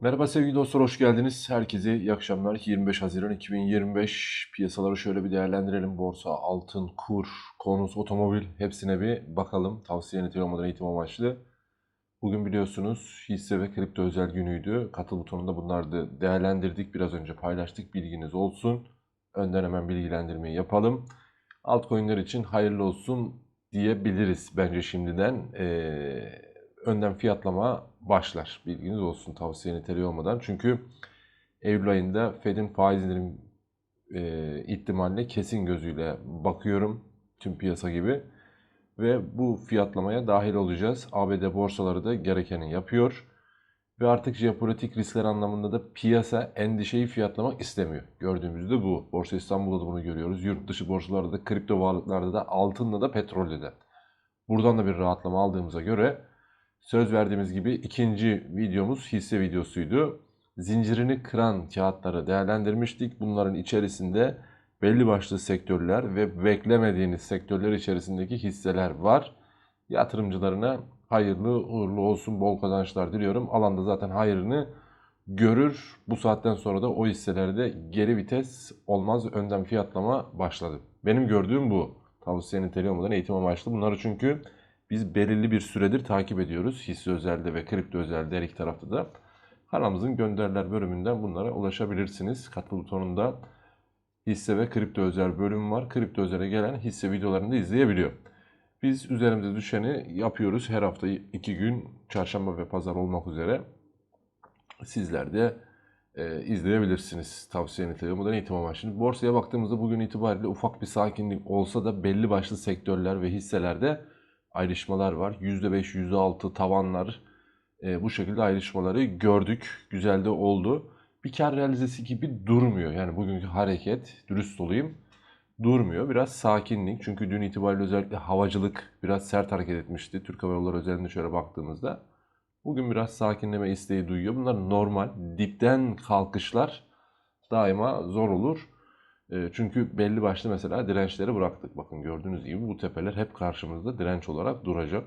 Merhaba sevgili dostlar, hoş geldiniz. Herkese iyi akşamlar. 25 Haziran 2025 piyasaları şöyle bir değerlendirelim. Borsa, altın, kur, konut, otomobil hepsine bir bakalım. Tavsiye niteliği olmadan eğitim amaçlı. Bugün biliyorsunuz hisse ve kripto özel günüydü. Katıl butonunda bunları değerlendirdik. Biraz önce paylaştık. Bilginiz olsun. Önden hemen bilgilendirmeyi yapalım. Altcoin'ler için hayırlı olsun diyebiliriz bence şimdiden. Ee, önden fiyatlama başlar. Bilginiz olsun tavsiye niteliği olmadan. Çünkü Eylül ayında Fed'in faiz indirim e, ihtimaline kesin gözüyle bakıyorum. Tüm piyasa gibi. Ve bu fiyatlamaya dahil olacağız. ABD borsaları da gerekeni yapıyor. Ve artık jeopolitik riskler anlamında da piyasa endişeyi fiyatlamak istemiyor. Gördüğümüzde bu. Borsa İstanbul'da da bunu görüyoruz. Yurt dışı borsalarda da, kripto varlıklarda da, altında da, petrolde de. Buradan da bir rahatlama aldığımıza göre söz verdiğimiz gibi ikinci videomuz hisse videosuydu. Zincirini kıran kağıtları değerlendirmiştik. Bunların içerisinde belli başlı sektörler ve beklemediğiniz sektörler içerisindeki hisseler var. Yatırımcılarına hayırlı uğurlu olsun, bol kazançlar diliyorum. Alanda zaten hayrını görür. Bu saatten sonra da o hisselerde geri vites olmaz, önden fiyatlama başladı. Benim gördüğüm bu. Tavsiye niteliği olmadan eğitim amaçlı. Bunları çünkü biz belirli bir süredir takip ediyoruz. Hisse özelde ve kripto özelde her iki tarafta da. Kanalımızın gönderiler bölümünden bunlara ulaşabilirsiniz. Katıl butonunda hisse ve kripto özel bölüm var. Kripto özele gelen hisse videolarını da izleyebiliyor. Biz üzerimize düşeni yapıyoruz. Her hafta iki gün çarşamba ve pazar olmak üzere. Sizler de e, izleyebilirsiniz. Tavsiye niteliği olmadan eğitim amaçlı. Borsaya baktığımızda bugün itibariyle ufak bir sakinlik olsa da belli başlı sektörler ve hisselerde ayrışmalar var. %5, %6 tavanlar e, bu şekilde ayrışmaları gördük. Güzel de oldu. Bir kar realizesi gibi durmuyor. Yani bugünkü hareket, dürüst olayım, durmuyor. Biraz sakinlik. Çünkü dün itibariyle özellikle havacılık biraz sert hareket etmişti. Türk Hava Yolları özelinde şöyle baktığımızda. Bugün biraz sakinleme isteği duyuyor. Bunlar normal. Dipten kalkışlar daima zor olur. E, çünkü belli başlı mesela dirençleri bıraktık. Bakın gördüğünüz gibi bu tepeler hep karşımızda direnç olarak duracak.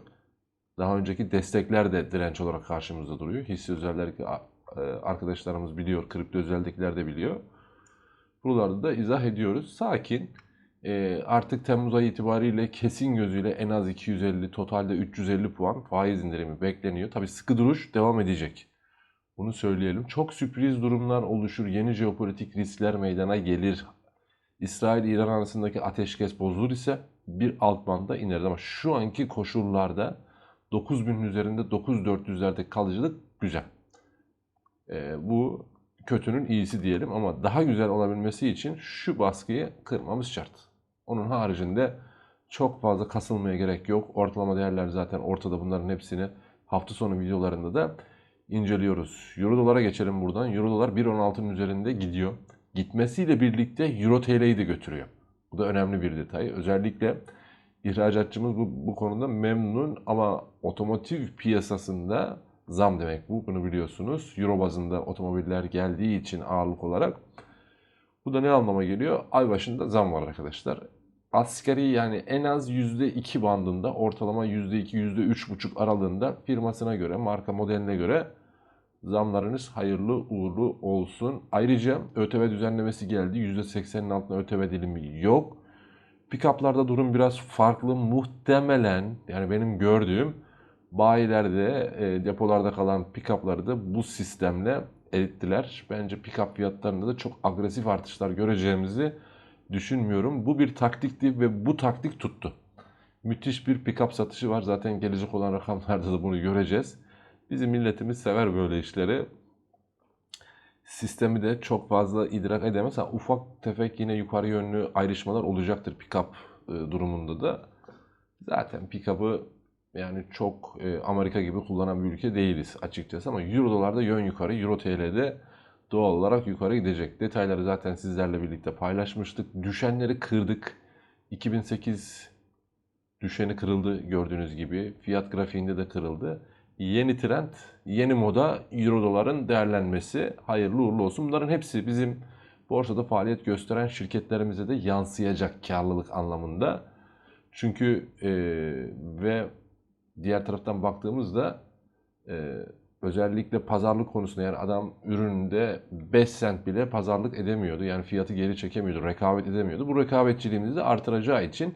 Daha önceki destekler de direnç olarak karşımızda duruyor. Hisse özellikle arkadaşlarımız biliyor, kripto özellikler de biliyor. Buralarda da izah ediyoruz. Sakin. E, artık Temmuz ayı itibariyle kesin gözüyle en az 250, totalde 350 puan faiz indirimi bekleniyor. Tabi sıkı duruş devam edecek. Bunu söyleyelim. Çok sürpriz durumlar oluşur. Yeni jeopolitik riskler meydana gelir. İsrail-İran arasındaki ateşkes bozulur ise bir alt banda ineriz. Ama şu anki koşullarda 9000'in üzerinde 9400'lerde kalıcılık güzel. Ee, bu kötünün iyisi diyelim ama daha güzel olabilmesi için şu baskıyı kırmamız şart. Onun haricinde çok fazla kasılmaya gerek yok. Ortalama değerler zaten ortada bunların hepsini hafta sonu videolarında da inceliyoruz. Euro dolara geçelim buradan. Euro dolar 1.16'nın üzerinde gidiyor gitmesiyle birlikte Euro TL'yi de götürüyor. Bu da önemli bir detay. Özellikle ihracatçımız bu, bu konuda memnun ama otomotiv piyasasında zam demek bu. Bunu biliyorsunuz. Euro bazında otomobiller geldiği için ağırlık olarak. Bu da ne anlama geliyor? Ay başında zam var arkadaşlar. Asgari yani en az %2 bandında ortalama %2, %3,5 aralığında firmasına göre, marka modeline göre Zamlarınız hayırlı uğurlu olsun. Ayrıca ÖTV düzenlemesi geldi. %80'in altında ÖTV dilimi yok. Pikaplarda durum biraz farklı. Muhtemelen yani benim gördüğüm bayilerde, e, depolarda kalan pikapları da bu sistemle erittiler. Bence pikap fiyatlarında da çok agresif artışlar göreceğimizi düşünmüyorum. Bu bir taktikti ve bu taktik tuttu. Müthiş bir pikap satışı var. Zaten gelecek olan rakamlarda da bunu göreceğiz. Bizim milletimiz sever böyle işleri. Sistemi de çok fazla idrak edemez. Ha, ufak tefek yine yukarı yönlü ayrışmalar olacaktır pick-up e, durumunda da. Zaten pick-up'ı yani çok e, Amerika gibi kullanan bir ülke değiliz açıkçası ama Euro dolarda yön yukarı, Euro TL'de doğal olarak yukarı gidecek. Detayları zaten sizlerle birlikte paylaşmıştık. Düşenleri kırdık. 2008 düşeni kırıldı gördüğünüz gibi. Fiyat grafiğinde de kırıldı yeni trend, yeni moda euro doların değerlenmesi hayırlı uğurlu olsun. Bunların hepsi bizim borsada faaliyet gösteren şirketlerimize de yansıyacak karlılık anlamında. Çünkü e, ve diğer taraftan baktığımızda e, özellikle pazarlık konusunda yani adam ürününde 5 sent bile pazarlık edemiyordu. Yani fiyatı geri çekemiyordu, rekabet edemiyordu. Bu rekabetçiliğimizi de artıracağı için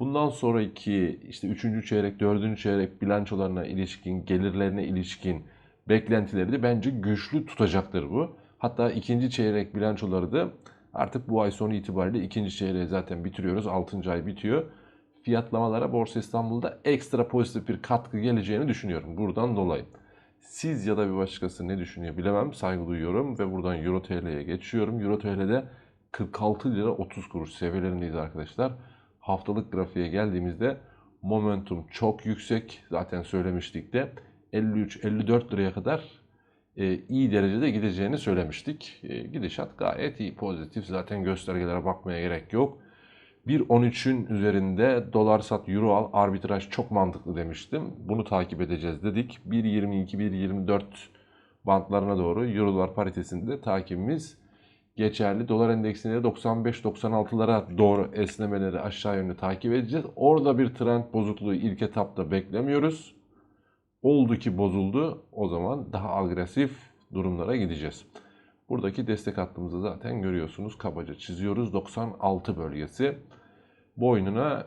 bundan sonraki işte 3. çeyrek, 4. çeyrek bilançolarına ilişkin, gelirlerine ilişkin beklentileri de bence güçlü tutacaktır bu. Hatta ikinci çeyrek bilançoları da artık bu ay sonu itibariyle ikinci çeyreği zaten bitiriyoruz. 6. ay bitiyor. Fiyatlamalara Borsa İstanbul'da ekstra pozitif bir katkı geleceğini düşünüyorum buradan dolayı. Siz ya da bir başkası ne düşünüyor bilemem. Saygı duyuyorum ve buradan Euro TL'ye geçiyorum. Euro TL'de 46 lira 30 kuruş seviyelerindeyiz arkadaşlar. Haftalık grafiğe geldiğimizde momentum çok yüksek. Zaten söylemiştik de 53-54 liraya kadar e, iyi derecede gideceğini söylemiştik. E, gidişat gayet iyi, pozitif. Zaten göstergelere bakmaya gerek yok. 1.13'ün üzerinde dolar sat euro al arbitraj çok mantıklı demiştim. Bunu takip edeceğiz dedik. 1.22-1.24 bantlarına doğru euro dolar paritesinde takibimiz geçerli. Dolar endeksinde 95-96'lara doğru esnemeleri aşağı yönlü takip edeceğiz. Orada bir trend bozukluğu ilk etapta beklemiyoruz. Oldu ki bozuldu. O zaman daha agresif durumlara gideceğiz. Buradaki destek hattımızı zaten görüyorsunuz. Kabaca çiziyoruz. 96 bölgesi. Boynuna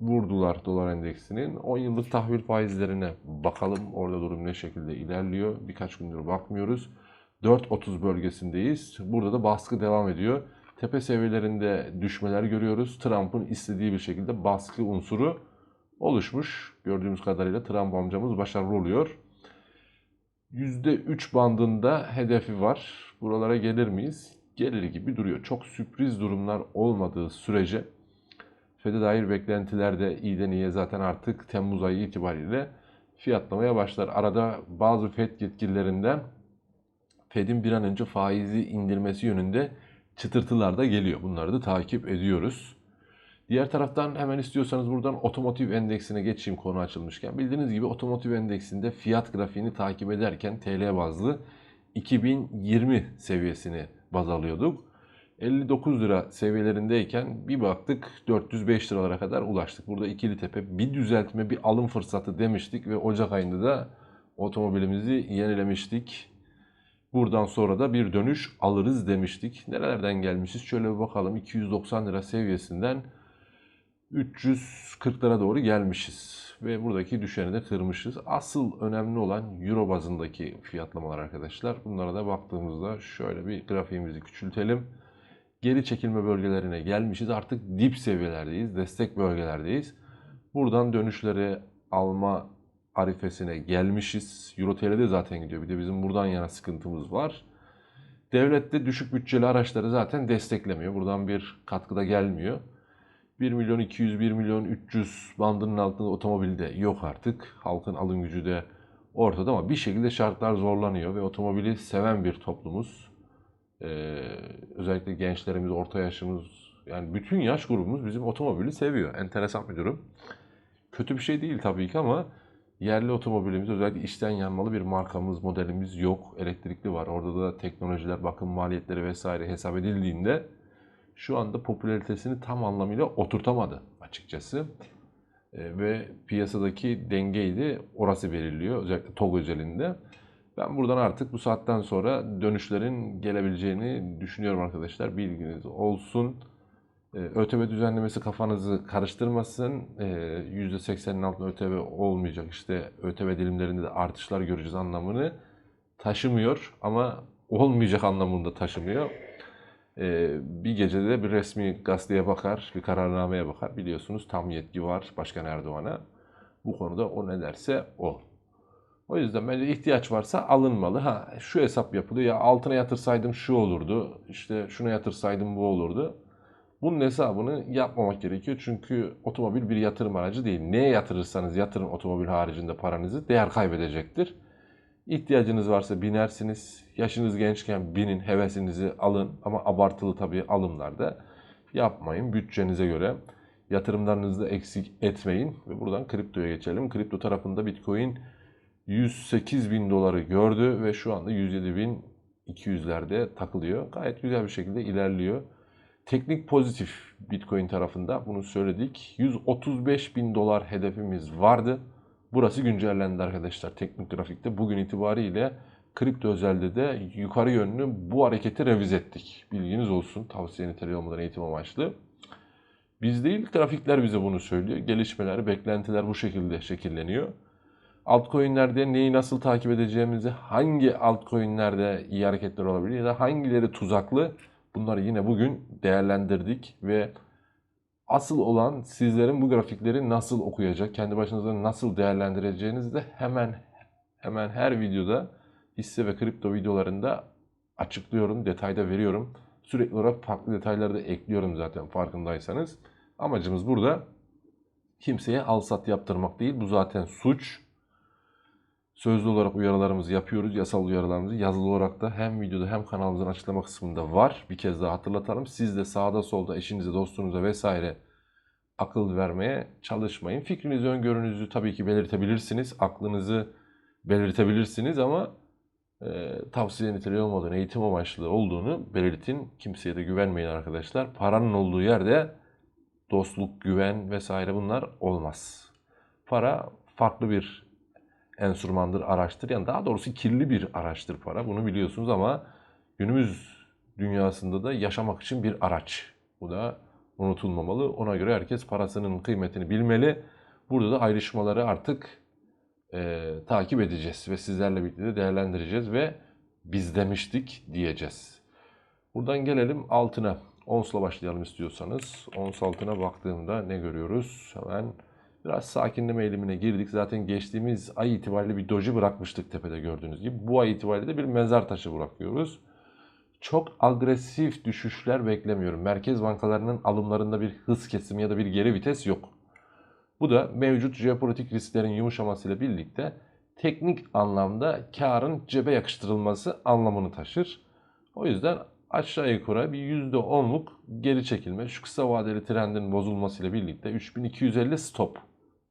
vurdular dolar endeksinin. 10 yıllık tahvil faizlerine bakalım. Orada durum ne şekilde ilerliyor. Birkaç gündür bakmıyoruz. 4.30 bölgesindeyiz. Burada da baskı devam ediyor. Tepe seviyelerinde düşmeler görüyoruz. Trump'ın istediği bir şekilde baskı unsuru oluşmuş. Gördüğümüz kadarıyla Trump amcamız başarılı oluyor. %3 bandında hedefi var. Buralara gelir miyiz? Gelir gibi duruyor. Çok sürpriz durumlar olmadığı sürece FED'e dair beklentiler de iyiden iyiye zaten artık Temmuz ayı itibariyle fiyatlamaya başlar. Arada bazı FED yetkililerinden FED'in bir an önce faizi indirmesi yönünde çıtırtılar da geliyor. Bunları da takip ediyoruz. Diğer taraftan hemen istiyorsanız buradan otomotiv endeksine geçeyim konu açılmışken. Bildiğiniz gibi otomotiv endeksinde fiyat grafiğini takip ederken TL bazlı 2020 seviyesini baz alıyorduk. 59 lira seviyelerindeyken bir baktık 405 liralara kadar ulaştık. Burada ikili tepe bir düzeltme bir alım fırsatı demiştik ve Ocak ayında da otomobilimizi yenilemiştik. Buradan sonra da bir dönüş alırız demiştik. Nerelerden gelmişiz? Şöyle bir bakalım. 290 lira seviyesinden 340'lara doğru gelmişiz. Ve buradaki düşeni de kırmışız. Asıl önemli olan Euro bazındaki fiyatlamalar arkadaşlar. Bunlara da baktığımızda şöyle bir grafiğimizi küçültelim. Geri çekilme bölgelerine gelmişiz. Artık dip seviyelerdeyiz. Destek bölgelerdeyiz. Buradan dönüşleri alma arifesine gelmişiz. Euro TL'de zaten gidiyor. Bir de bizim buradan yana sıkıntımız var. Devlet de düşük bütçeli araçları zaten desteklemiyor. Buradan bir katkıda gelmiyor. 1 milyon 200, 1 milyon 300 bandının altında otomobil de yok artık. Halkın alım gücü de ortada ama bir şekilde şartlar zorlanıyor ve otomobili seven bir toplumuz. Ee, özellikle gençlerimiz, orta yaşımız, yani bütün yaş grubumuz bizim otomobili seviyor. Enteresan bir durum. Kötü bir şey değil tabii ki ama yerli otomobilimiz özellikle içten yanmalı bir markamız, modelimiz yok. Elektrikli var. Orada da teknolojiler, bakım maliyetleri vesaire hesap edildiğinde şu anda popülaritesini tam anlamıyla oturtamadı açıkçası. E, ve piyasadaki dengeyi de orası belirliyor. Özellikle TOG özelinde. Ben buradan artık bu saatten sonra dönüşlerin gelebileceğini düşünüyorum arkadaşlar. Bilginiz olsun. E, ÖTV düzenlemesi kafanızı karıştırmasın. E, %80'in altında ÖTV olmayacak. İşte ÖTV dilimlerinde de artışlar göreceğiz anlamını taşımıyor. Ama olmayacak anlamında taşımıyor. Ee, bir gecede bir resmi gazeteye bakar, bir kararnameye bakar. Biliyorsunuz tam yetki var Başkan Erdoğan'a. Bu konuda o ne derse o. O yüzden bence ihtiyaç varsa alınmalı. Ha şu hesap yapılıyor ya altına yatırsaydım şu olurdu. İşte şuna yatırsaydım bu olurdu. Bunun hesabını yapmamak gerekiyor. Çünkü otomobil bir yatırım aracı değil. Neye yatırırsanız yatırın otomobil haricinde paranızı değer kaybedecektir. İhtiyacınız varsa binersiniz. Yaşınız gençken binin, hevesinizi alın ama abartılı tabii alımlarda yapmayın. Bütçenize göre yatırımlarınızı da eksik etmeyin. Ve buradan kriptoya geçelim. Kripto tarafında Bitcoin 108 bin doları gördü ve şu anda 107 bin 200'lerde takılıyor. Gayet güzel bir şekilde ilerliyor. Teknik pozitif Bitcoin tarafında bunu söyledik. 135 bin dolar hedefimiz vardı. Burası güncellendi arkadaşlar teknik grafikte. Bugün itibariyle kripto özelde de yukarı yönlü bu hareketi revize ettik. Bilginiz olsun. Tavsiye niteliği olmadan eğitim amaçlı. Biz değil grafikler bize bunu söylüyor. Gelişmeler, beklentiler bu şekilde şekilleniyor. Altcoin'lerde neyi nasıl takip edeceğimizi, hangi altcoin'lerde iyi hareketler olabilir ya da hangileri tuzaklı bunları yine bugün değerlendirdik ve asıl olan sizlerin bu grafikleri nasıl okuyacak, kendi başınıza nasıl değerlendireceğinizi de hemen hemen her videoda hisse ve kripto videolarında açıklıyorum, detayda veriyorum. Sürekli olarak farklı detayları da ekliyorum zaten farkındaysanız. Amacımız burada kimseye al sat yaptırmak değil. Bu zaten suç. Sözlü olarak uyarılarımızı yapıyoruz. Yasal uyarılarımızı yazılı olarak da hem videoda hem kanalımızın açıklama kısmında var. Bir kez daha hatırlatalım. Siz de sağda solda eşinize, dostunuza vesaire akıl vermeye çalışmayın. Fikrinizi, öngörünüzü tabii ki belirtebilirsiniz. Aklınızı belirtebilirsiniz ama e, tavsiye niteliği olmadan eğitim amaçlı olduğunu belirtin. Kimseye de güvenmeyin arkadaşlar. Paranın olduğu yerde dostluk, güven vesaire bunlar olmaz. Para farklı bir enstrümandır, araçtır. Yani daha doğrusu kirli bir araçtır para. Bunu biliyorsunuz ama günümüz dünyasında da yaşamak için bir araç. Bu da unutulmamalı. Ona göre herkes parasının kıymetini bilmeli. Burada da ayrışmaları artık e, takip edeceğiz ve sizlerle birlikte de değerlendireceğiz ve biz demiştik diyeceğiz. Buradan gelelim altına. Ons'la başlayalım istiyorsanız. Ons altına baktığımda ne görüyoruz? Hemen biraz sakinleme eğilimine girdik. Zaten geçtiğimiz ay itibariyle bir doji bırakmıştık tepede gördüğünüz gibi. Bu ay itibariyle de bir mezar taşı bırakıyoruz. Çok agresif düşüşler beklemiyorum. Merkez bankalarının alımlarında bir hız kesimi ya da bir geri vites yok. Bu da mevcut jeopolitik risklerin yumuşamasıyla birlikte teknik anlamda karın cebe yakıştırılması anlamını taşır. O yüzden aşağı yukarı bir %10'luk geri çekilme şu kısa vadeli trendin bozulmasıyla birlikte 3250 stop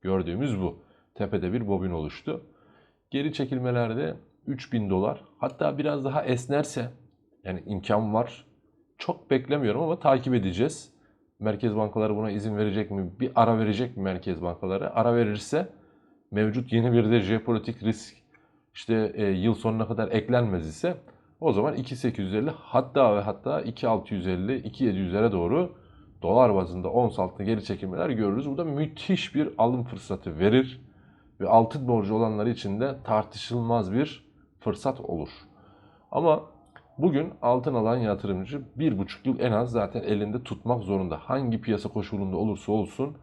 gördüğümüz bu. Tepede bir bobin oluştu. Geri çekilmelerde 3000 dolar hatta biraz daha esnerse yani imkan var. Çok beklemiyorum ama takip edeceğiz. Merkez bankaları buna izin verecek mi? Bir ara verecek mi merkez bankaları? Ara verirse mevcut yeni bir de jeopolitik risk işte e, yıl sonuna kadar eklenmez ise o zaman 2850 hatta ve hatta 2650 2700'lere doğru dolar bazında ons altına geri çekilmeler görürüz. Bu da müthiş bir alım fırsatı verir ve altın borcu olanlar için de tartışılmaz bir fırsat olur. Ama Bugün altın alan yatırımcı bir buçuk yıl en az zaten elinde tutmak zorunda. Hangi piyasa koşulunda olursa olsun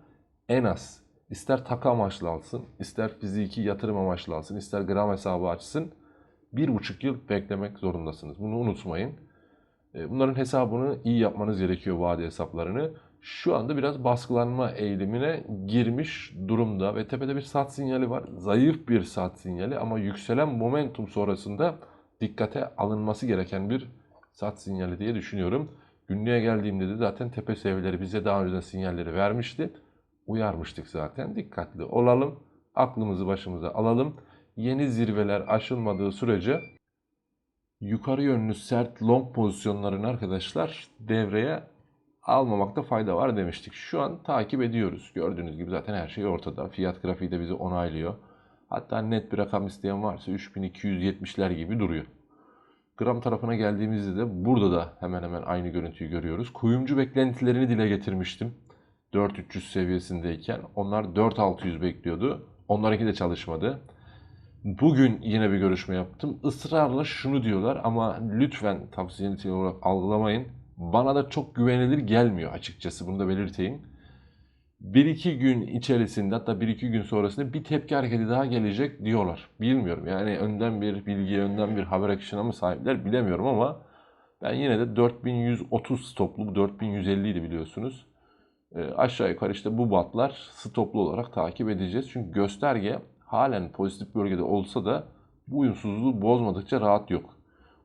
en az ister takı amaçlı alsın, ister fiziki yatırım amaçlı alsın, ister gram hesabı açsın bir buçuk yıl beklemek zorundasınız. Bunu unutmayın. E, bunların hesabını iyi yapmanız gerekiyor vade hesaplarını. Şu anda biraz baskılanma eğilimine girmiş durumda ve tepede bir sat sinyali var. Zayıf bir sat sinyali ama yükselen momentum sonrasında dikkate alınması gereken bir sat sinyali diye düşünüyorum. Günlüğe geldiğimde de zaten tepe seviyeleri bize daha önceden sinyalleri vermişti. Uyarmıştık zaten. Dikkatli olalım. Aklımızı başımıza alalım. Yeni zirveler aşılmadığı sürece yukarı yönlü sert long pozisyonlarını arkadaşlar devreye almamakta fayda var demiştik. Şu an takip ediyoruz. Gördüğünüz gibi zaten her şey ortada. Fiyat grafiği de bizi onaylıyor. Hatta net bir rakam isteyen varsa 3270'ler gibi duruyor. Gram tarafına geldiğimizde de burada da hemen hemen aynı görüntüyü görüyoruz. Kuyumcu beklentilerini dile getirmiştim. 4300 seviyesindeyken. Onlar 4600 bekliyordu. Onlarınki de çalışmadı. Bugün yine bir görüşme yaptım. Israrla şunu diyorlar ama lütfen tavsiye olarak algılamayın. Bana da çok güvenilir gelmiyor açıkçası. Bunu da belirteyim. 1-2 gün içerisinde hatta 1-2 gün sonrasında bir tepki hareketi daha gelecek diyorlar. Bilmiyorum yani önden bir bilgi, önden bir haber akışına mı sahipler bilemiyorum ama ben yine de 4130 stoplu, 4150 idi biliyorsunuz. E, aşağı yukarı işte bu batlar stoplu olarak takip edeceğiz. Çünkü gösterge halen pozitif bölgede olsa da bu uyumsuzluğu bozmadıkça rahat yok.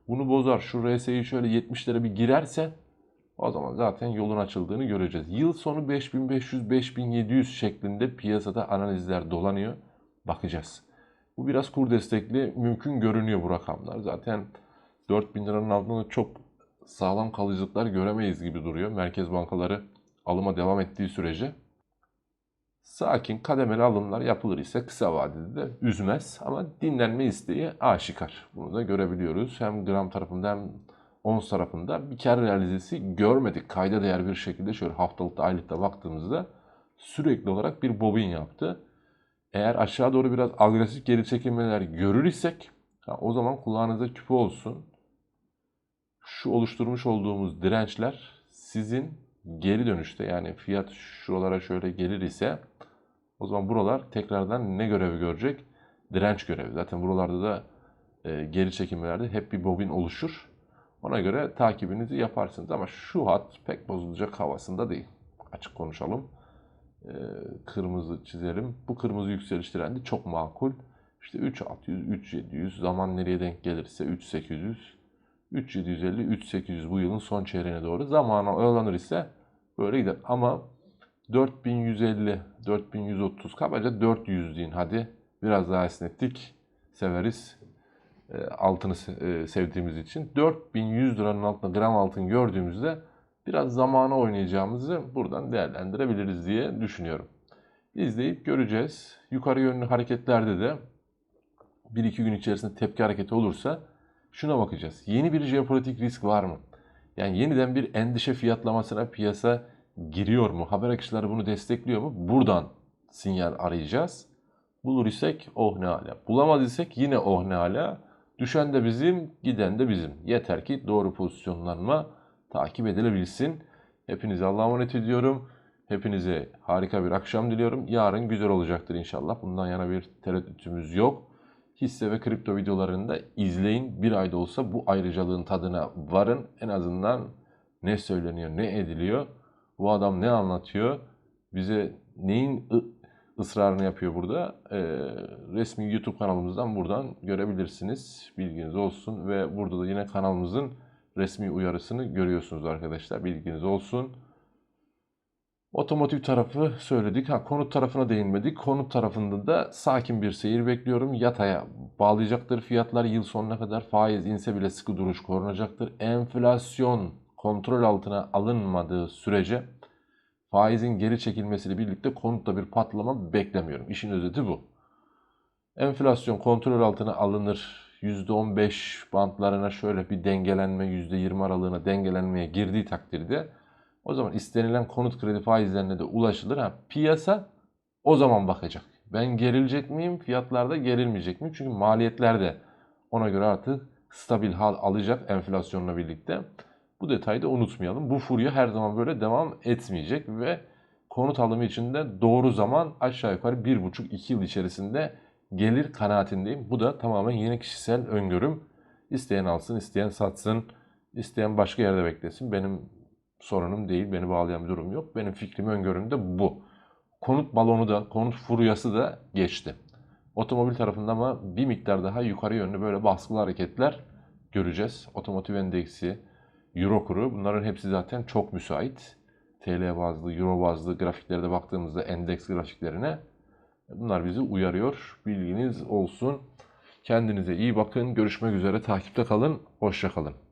Bunu bozar, şu RSI'yi şöyle 70'lere bir girerse o zaman zaten yolun açıldığını göreceğiz. Yıl sonu 5500-5700 şeklinde piyasada analizler dolanıyor. Bakacağız. Bu biraz kur destekli mümkün görünüyor bu rakamlar. Zaten 4000 liranın altında çok sağlam kalıcılıklar göremeyiz gibi duruyor. Merkez bankaları alıma devam ettiği sürece. Sakin kademeli alımlar yapılır ise kısa vadede de üzmez ama dinlenme isteği aşikar. Bunu da görebiliyoruz. Hem gram tarafında hem ons tarafında bir kar realizesi görmedik. Kayda değer bir şekilde şöyle haftalıkta aylıkta baktığımızda sürekli olarak bir bobin yaptı. Eğer aşağı doğru biraz agresif geri çekilmeler görür isek o zaman kulağınıza küpe olsun. Şu oluşturmuş olduğumuz dirençler sizin geri dönüşte yani fiyat şuralara şöyle gelir ise o zaman buralar tekrardan ne görevi görecek? Direnç görevi. Zaten buralarda da e, geri çekilmelerde hep bir bobin oluşur. Ona göre takibinizi yaparsınız ama şu hat pek bozulacak havasında değil. Açık konuşalım. E, kırmızı çizelim. Bu kırmızı yükseliş trendi çok makul. İşte 3600, 3700 zaman nereye denk gelirse 3800, 3750, 3800 bu yılın son çeyreğine doğru zamana oyalanır ise böyle gider. Ama 4150, 4130 kabaca 400 deyin hadi. Biraz daha esnettik. Severiz. E, altını e, sevdiğimiz için. 4100 liranın altında gram altın gördüğümüzde biraz zamana oynayacağımızı buradan değerlendirebiliriz diye düşünüyorum. İzleyip göreceğiz. Yukarı yönlü hareketlerde de 1-2 gün içerisinde tepki hareketi olursa şuna bakacağız. Yeni bir jeopolitik risk var mı? Yani yeniden bir endişe fiyatlamasına piyasa giriyor mu? Haber akışları bunu destekliyor mu? Buradan sinyal arayacağız. Bulur isek oh ne ala. Bulamaz isek yine oh ne ala. Düşen de bizim, giden de bizim. Yeter ki doğru pozisyonlanma takip edilebilsin. Hepinize Allah'a emanet ediyorum. Hepinize harika bir akşam diliyorum. Yarın güzel olacaktır inşallah. Bundan yana bir tereddütümüz yok. Hisse ve kripto videolarını da izleyin. Bir ayda olsa bu ayrıcalığın tadına varın. En azından ne söyleniyor, ne ediliyor, bu adam ne anlatıyor, bize neyin ısrarını yapıyor burada. Ee, resmi YouTube kanalımızdan buradan görebilirsiniz. Bilginiz olsun ve burada da yine kanalımızın resmi uyarısını görüyorsunuz arkadaşlar. Bilginiz olsun. Otomotiv tarafı söyledik. Ha, konut tarafına değinmedik. Konut tarafında da sakin bir seyir bekliyorum. Yataya bağlayacaktır fiyatlar. Yıl sonuna kadar faiz inse bile sıkı duruş korunacaktır. Enflasyon kontrol altına alınmadığı sürece faizin geri çekilmesiyle birlikte konutta bir patlama beklemiyorum. İşin özeti bu. Enflasyon kontrol altına alınır. %15 bantlarına şöyle bir dengelenme, %20 aralığına dengelenmeye girdiği takdirde o zaman istenilen konut kredi faizlerine de ulaşılır. Ha, piyasa o zaman bakacak. Ben gerilecek miyim? Fiyatlarda gerilmeyecek miyim? Çünkü maliyetler de ona göre artık stabil hal alacak enflasyonla birlikte. Bu detayı da unutmayalım. Bu furya her zaman böyle devam etmeyecek ve konut alımı için de doğru zaman aşağı yukarı 1,5-2 yıl içerisinde gelir kanaatindeyim. Bu da tamamen yeni kişisel öngörüm. İsteyen alsın, isteyen satsın, isteyen başka yerde beklesin. Benim sorunum değil, beni bağlayan bir durum yok. Benim fikrim, öngörüm de bu. Konut balonu da, konut furyası da geçti. Otomobil tarafında ama bir miktar daha yukarı yönlü böyle baskılı hareketler göreceğiz. Otomotiv endeksi, Euro kuru bunların hepsi zaten çok müsait. TL bazlı, Euro bazlı grafiklere de baktığımızda endeks grafiklerine bunlar bizi uyarıyor. Bilginiz olsun. Kendinize iyi bakın. Görüşmek üzere. Takipte kalın. Hoşça kalın.